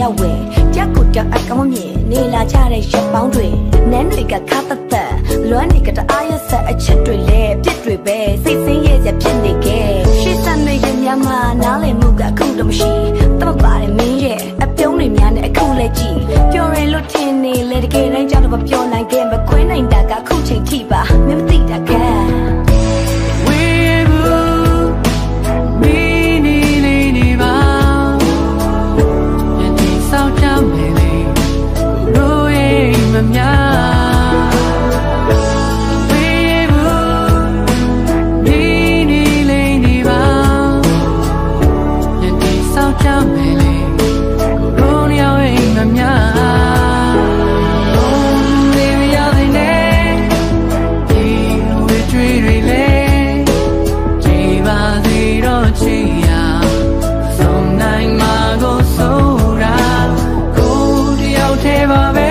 ရောက်ဝယ်ချက်ကိုတက်အကောင်းမြင်နေလာကြတဲ့ရပောင်းတွေနန်းတွေကခါသက်သက်လွမ်းတွေကတအားရဆက်အချက်တွေလဲပြစ်တွေပဲစိတ်ဆင်းရဲချက်ဖြစ်နေခဲ့ရှေ့ဆက်နေရမြမနားလည်မှုကအခုတော့မရှိတမပါတယ်မင်းရဲ့ ಸೇವವೇ